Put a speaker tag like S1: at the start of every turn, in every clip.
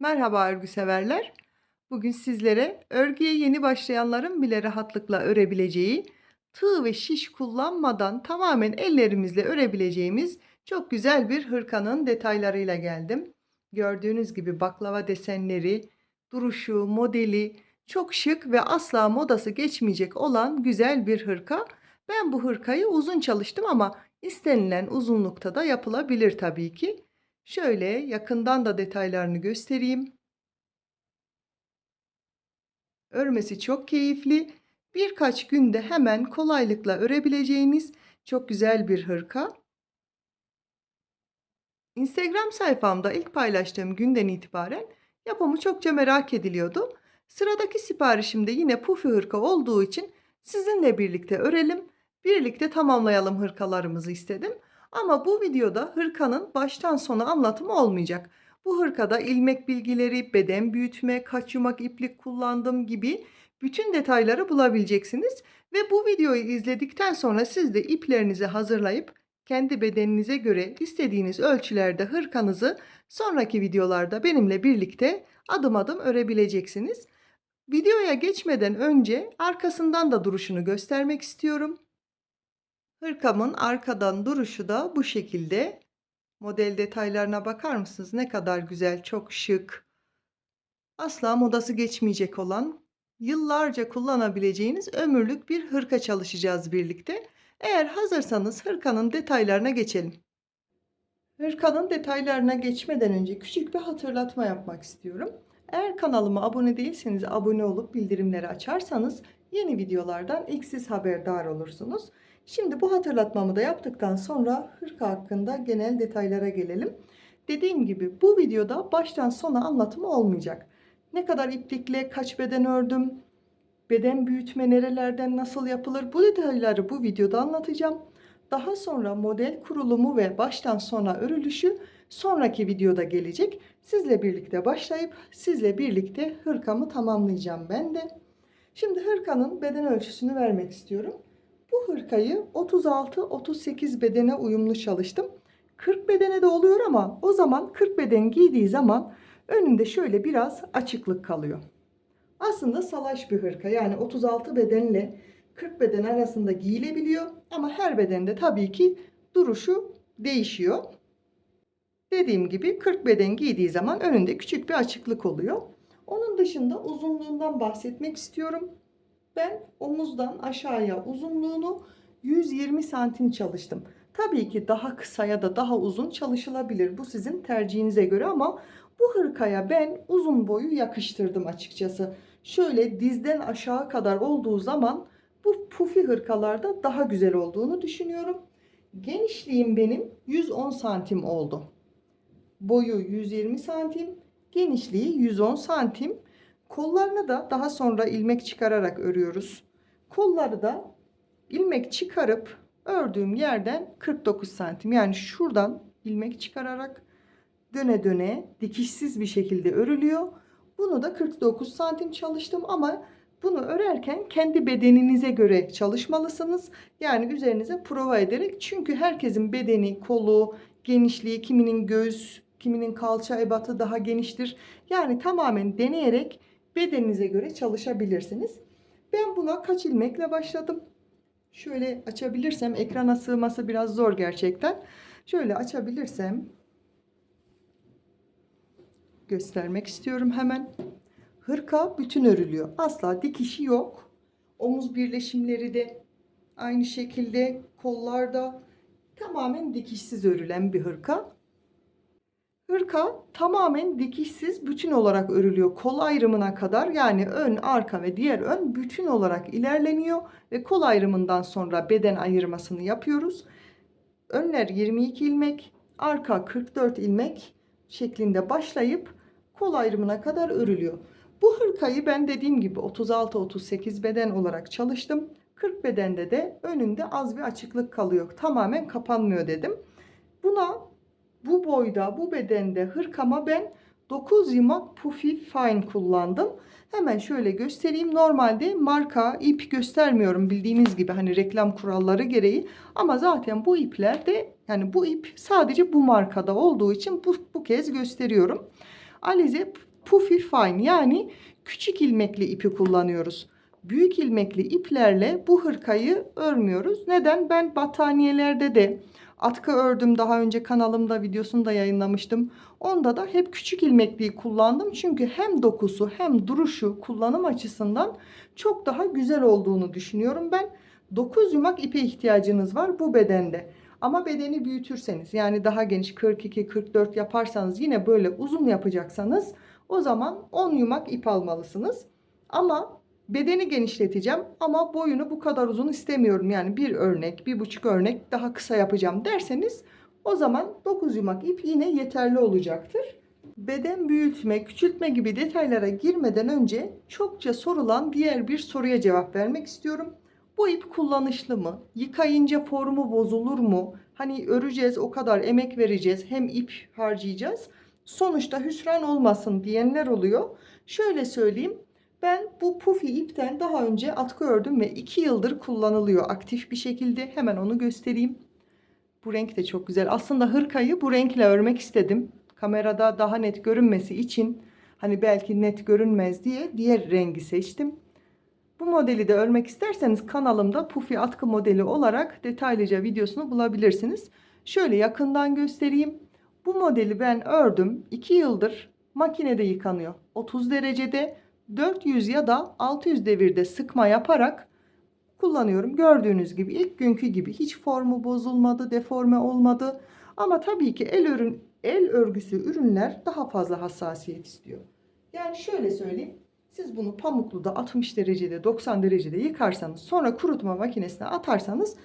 S1: Merhaba örgü severler. Bugün sizlere örgüye yeni başlayanların bile rahatlıkla örebileceği, tığ ve şiş kullanmadan tamamen ellerimizle örebileceğimiz çok güzel bir hırkanın detaylarıyla geldim. Gördüğünüz gibi baklava desenleri, duruşu, modeli çok şık ve asla modası geçmeyecek olan güzel bir hırka. Ben bu hırkayı uzun çalıştım ama istenilen uzunlukta da yapılabilir tabii ki. Şöyle yakından da detaylarını göstereyim. Örmesi çok keyifli. Birkaç günde hemen kolaylıkla örebileceğiniz çok güzel bir hırka. Instagram sayfamda ilk paylaştığım günden itibaren yapımı çokça merak ediliyordu. Sıradaki siparişimde yine pufi hırka olduğu için sizinle birlikte örelim, birlikte tamamlayalım hırkalarımızı istedim. Ama bu videoda hırkanın baştan sona anlatımı olmayacak. Bu hırkada ilmek bilgileri, beden büyütme, kaç yumak iplik kullandım gibi bütün detayları bulabileceksiniz. Ve bu videoyu izledikten sonra siz de iplerinizi hazırlayıp kendi bedeninize göre istediğiniz ölçülerde hırkanızı sonraki videolarda benimle birlikte adım adım örebileceksiniz. Videoya geçmeden önce arkasından da duruşunu göstermek istiyorum. Hırkamın arkadan duruşu da bu şekilde. Model detaylarına bakar mısınız? Ne kadar güzel, çok şık. Asla modası geçmeyecek olan, yıllarca kullanabileceğiniz ömürlük bir hırka çalışacağız birlikte. Eğer hazırsanız hırkanın detaylarına geçelim. Hırkanın detaylarına geçmeden önce küçük bir hatırlatma yapmak istiyorum. Eğer kanalıma abone değilseniz abone olup bildirimleri açarsanız yeni videolardan ilk siz haberdar olursunuz. Şimdi bu hatırlatmamı da yaptıktan sonra hırka hakkında genel detaylara gelelim. Dediğim gibi bu videoda baştan sona anlatımı olmayacak. Ne kadar iplikle kaç beden ördüm, beden büyütme nerelerden nasıl yapılır bu detayları bu videoda anlatacağım. Daha sonra model kurulumu ve baştan sona örülüşü sonraki videoda gelecek. Sizle birlikte başlayıp sizle birlikte hırkamı tamamlayacağım ben de. Şimdi hırkanın beden ölçüsünü vermek istiyorum. Bu hırkayı 36-38 bedene uyumlu çalıştım. 40 bedene de oluyor ama o zaman 40 beden giydiği zaman önünde şöyle biraz açıklık kalıyor. Aslında salaş bir hırka yani 36 bedenle 40 beden arasında giyilebiliyor ama her bedende tabii ki duruşu değişiyor. Dediğim gibi 40 beden giydiği zaman önünde küçük bir açıklık oluyor. Onun dışında uzunluğundan bahsetmek istiyorum. Ben omuzdan aşağıya uzunluğunu 120 santim çalıştım. Tabii ki daha kısa ya da daha uzun çalışılabilir. Bu sizin tercihinize göre ama bu hırkaya ben uzun boyu yakıştırdım açıkçası. Şöyle dizden aşağı kadar olduğu zaman bu pufi hırkalarda daha güzel olduğunu düşünüyorum. Genişliğim benim 110 santim oldu. Boyu 120 santim, genişliği 110 santim. Kollarını da daha sonra ilmek çıkararak örüyoruz. Kolları da ilmek çıkarıp ördüğüm yerden 49 santim yani şuradan ilmek çıkararak döne döne dikişsiz bir şekilde örülüyor. Bunu da 49 santim çalıştım ama bunu örerken kendi bedeninize göre çalışmalısınız. Yani üzerinize prova ederek çünkü herkesin bedeni, kolu, genişliği, kiminin göğüs, kiminin kalça ebatı daha geniştir. Yani tamamen deneyerek bedeninize göre çalışabilirsiniz. Ben buna kaç ilmekle başladım? Şöyle açabilirsem ekrana sığması biraz zor gerçekten. Şöyle açabilirsem göstermek istiyorum hemen. Hırka bütün örülüyor. Asla dikişi yok. Omuz birleşimleri de aynı şekilde kollarda tamamen dikişsiz örülen bir hırka. Hırka tamamen dikişsiz bütün olarak örülüyor. Kol ayrımına kadar yani ön, arka ve diğer ön bütün olarak ilerleniyor ve kol ayrımından sonra beden ayırmasını yapıyoruz. Önler 22 ilmek, arka 44 ilmek şeklinde başlayıp kol ayrımına kadar örülüyor. Bu hırkayı ben dediğim gibi 36-38 beden olarak çalıştım. 40 bedende de önünde az bir açıklık kalıyor. Tamamen kapanmıyor dedim. Buna bu boyda, bu bedende hırkama ben 9 yumak pufi fine kullandım. Hemen şöyle göstereyim. Normalde marka ip göstermiyorum bildiğiniz gibi hani reklam kuralları gereği. Ama zaten bu ipler de yani bu ip sadece bu markada olduğu için bu, bu kez gösteriyorum. Alize Puffy Fine yani küçük ilmekli ipi kullanıyoruz. Büyük ilmekli iplerle bu hırkayı örmüyoruz. Neden? Ben battaniyelerde de atkı ördüm daha önce kanalımda videosunu da yayınlamıştım. Onda da hep küçük ilmekliği kullandım. Çünkü hem dokusu hem duruşu kullanım açısından çok daha güzel olduğunu düşünüyorum ben. 9 yumak ipe ihtiyacınız var bu bedende. Ama bedeni büyütürseniz yani daha geniş 42-44 yaparsanız yine böyle uzun yapacaksanız o zaman 10 yumak ip almalısınız. Ama bedeni genişleteceğim ama boyunu bu kadar uzun istemiyorum. Yani bir örnek, bir buçuk örnek daha kısa yapacağım derseniz o zaman 9 yumak ip yine yeterli olacaktır. Beden büyütme, küçültme gibi detaylara girmeden önce çokça sorulan diğer bir soruya cevap vermek istiyorum. Bu ip kullanışlı mı? Yıkayınca formu bozulur mu? Hani öreceğiz, o kadar emek vereceğiz, hem ip harcayacağız. Sonuçta hüsran olmasın diyenler oluyor. Şöyle söyleyeyim. Ben bu pufi ipten daha önce atkı ördüm ve 2 yıldır kullanılıyor aktif bir şekilde. Hemen onu göstereyim. Bu renk de çok güzel. Aslında hırkayı bu renkle örmek istedim. Kamerada daha net görünmesi için hani belki net görünmez diye diğer rengi seçtim. Bu modeli de örmek isterseniz kanalımda pufi atkı modeli olarak detaylıca videosunu bulabilirsiniz. Şöyle yakından göstereyim. Bu modeli ben ördüm. 2 yıldır makinede yıkanıyor. 30 derecede 400 ya da 600 devirde sıkma yaparak kullanıyorum. Gördüğünüz gibi ilk günkü gibi hiç formu bozulmadı, deforme olmadı. Ama tabii ki el ürün el örgüsü ürünler daha fazla hassasiyet istiyor. Yani şöyle söyleyeyim. Siz bunu pamukluda 60 derecede 90 derecede yıkarsanız sonra kurutma makinesine atarsanız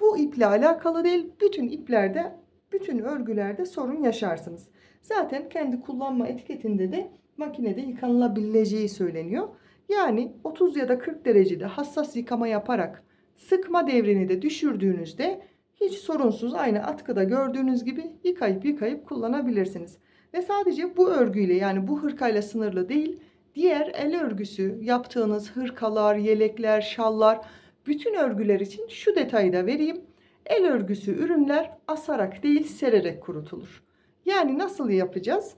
S1: bu iple alakalı değil bütün iplerde bütün örgülerde sorun yaşarsınız. Zaten kendi kullanma etiketinde de makinede yıkanılabileceği söyleniyor. Yani 30 ya da 40 derecede hassas yıkama yaparak sıkma devrini de düşürdüğünüzde hiç sorunsuz aynı atkıda gördüğünüz gibi yıkayıp yıkayıp kullanabilirsiniz. Ve sadece bu örgüyle yani bu hırkayla sınırlı değil diğer el örgüsü yaptığınız hırkalar, yelekler, şallar bütün örgüler için şu detayı da vereyim. El örgüsü ürünler asarak değil sererek kurutulur. Yani nasıl yapacağız?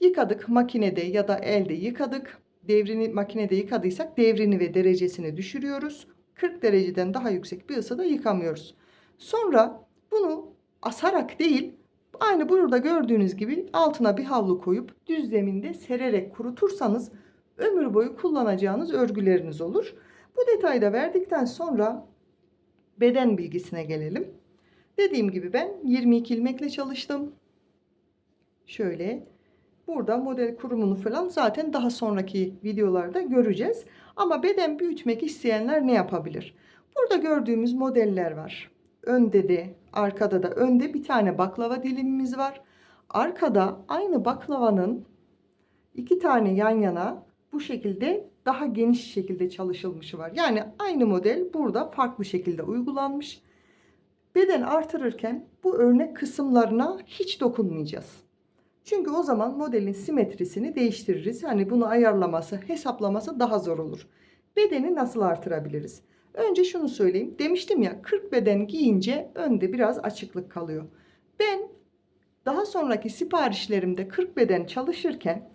S1: Yıkadık makinede ya da elde yıkadık. Devrini makinede yıkadıysak devrini ve derecesini düşürüyoruz. 40 dereceden daha yüksek bir ısıda yıkamıyoruz. Sonra bunu asarak değil aynı burada gördüğünüz gibi altına bir havlu koyup düz zeminde sererek kurutursanız ömür boyu kullanacağınız örgüleriniz olur. Bu detayı da verdikten sonra beden bilgisine gelelim. Dediğim gibi ben 22 ilmekle çalıştım. Şöyle burada model kurumunu falan zaten daha sonraki videolarda göreceğiz. Ama beden büyütmek isteyenler ne yapabilir? Burada gördüğümüz modeller var. Önde de arkada da önde bir tane baklava dilimimiz var. Arkada aynı baklavanın iki tane yan yana bu şekilde daha geniş şekilde çalışılmışı var. Yani aynı model burada farklı şekilde uygulanmış. Beden artırırken bu örnek kısımlarına hiç dokunmayacağız. Çünkü o zaman modelin simetrisini değiştiririz. Hani bunu ayarlaması, hesaplaması daha zor olur. Bedeni nasıl artırabiliriz? Önce şunu söyleyeyim. Demiştim ya 40 beden giyince önde biraz açıklık kalıyor. Ben daha sonraki siparişlerimde 40 beden çalışırken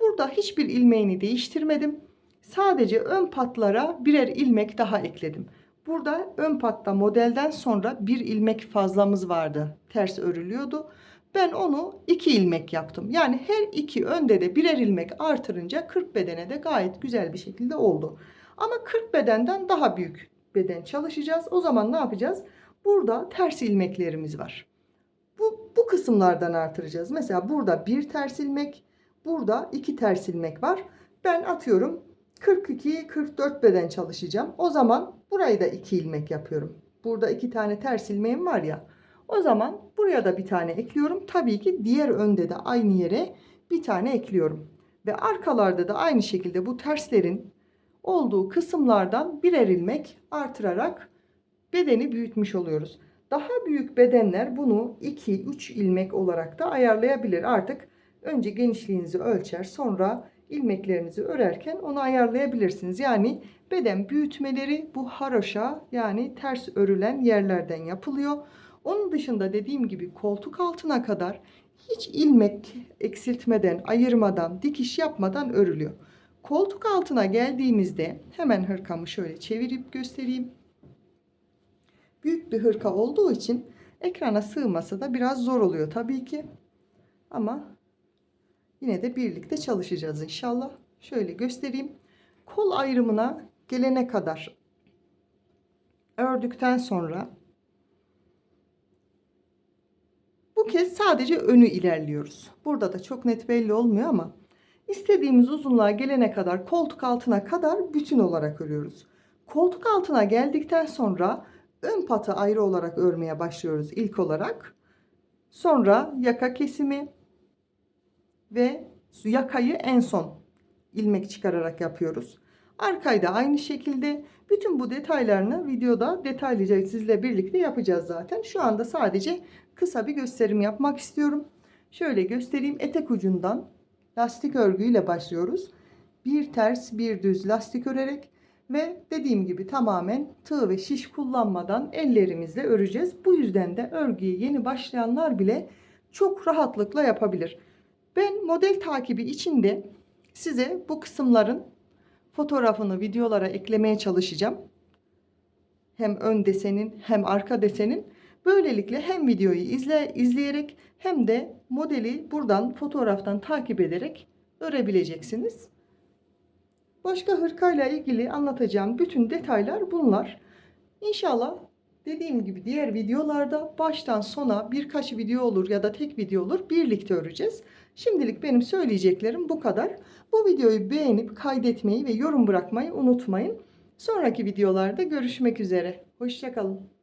S1: burada hiçbir ilmeğini değiştirmedim. Sadece ön patlara birer ilmek daha ekledim. Burada ön patta modelden sonra bir ilmek fazlamız vardı. Ters örülüyordu. Ben onu iki ilmek yaptım. Yani her iki önde de birer ilmek artırınca 40 bedene de gayet güzel bir şekilde oldu. Ama 40 bedenden daha büyük beden çalışacağız. O zaman ne yapacağız? Burada ters ilmeklerimiz var. Bu, bu kısımlardan artıracağız. Mesela burada bir ters ilmek, burada iki ters ilmek var. Ben atıyorum 42-44 beden çalışacağım. O zaman burayı da iki ilmek yapıyorum. Burada iki tane ters ilmeğim var ya. O zaman buraya da bir tane ekliyorum. Tabii ki diğer önde de aynı yere bir tane ekliyorum. Ve arkalarda da aynı şekilde bu terslerin olduğu kısımlardan birer ilmek artırarak bedeni büyütmüş oluyoruz. Daha büyük bedenler bunu 2-3 ilmek olarak da ayarlayabilir. Artık önce genişliğinizi ölçer sonra ilmeklerinizi örerken onu ayarlayabilirsiniz. Yani beden büyütmeleri bu haroşa yani ters örülen yerlerden yapılıyor. Onun dışında dediğim gibi koltuk altına kadar hiç ilmek eksiltmeden, ayırmadan, dikiş yapmadan örülüyor. Koltuk altına geldiğimizde hemen hırkamı şöyle çevirip göstereyim. Büyük bir hırka olduğu için ekrana sığması da biraz zor oluyor tabii ki. Ama yine de birlikte çalışacağız inşallah. Şöyle göstereyim. Kol ayrımına gelene kadar ördükten sonra bu kez sadece önü ilerliyoruz. Burada da çok net belli olmuyor ama istediğimiz uzunluğa gelene kadar koltuk altına kadar bütün olarak örüyoruz. Koltuk altına geldikten sonra ön patı ayrı olarak örmeye başlıyoruz ilk olarak. Sonra yaka kesimi ve yakayı en son ilmek çıkararak yapıyoruz. Arkayı da aynı şekilde bütün bu detaylarını videoda detaylıca sizle birlikte yapacağız zaten. Şu anda sadece kısa bir gösterim yapmak istiyorum. Şöyle göstereyim. Etek ucundan lastik örgüyle başlıyoruz. Bir ters bir düz lastik örerek ve dediğim gibi tamamen tığ ve şiş kullanmadan ellerimizle öreceğiz. Bu yüzden de örgüye yeni başlayanlar bile çok rahatlıkla yapabilir. Ben model takibi içinde size bu kısımların fotoğrafını videolara eklemeye çalışacağım. Hem ön desenin hem arka desenin. Böylelikle hem videoyu izle, izleyerek hem de modeli buradan fotoğraftan takip ederek örebileceksiniz. Başka hırkayla ilgili anlatacağım bütün detaylar bunlar. İnşallah dediğim gibi diğer videolarda baştan sona birkaç video olur ya da tek video olur birlikte öreceğiz. Şimdilik benim söyleyeceklerim bu kadar. Bu videoyu beğenip kaydetmeyi ve yorum bırakmayı unutmayın. Sonraki videolarda görüşmek üzere. Hoşçakalın.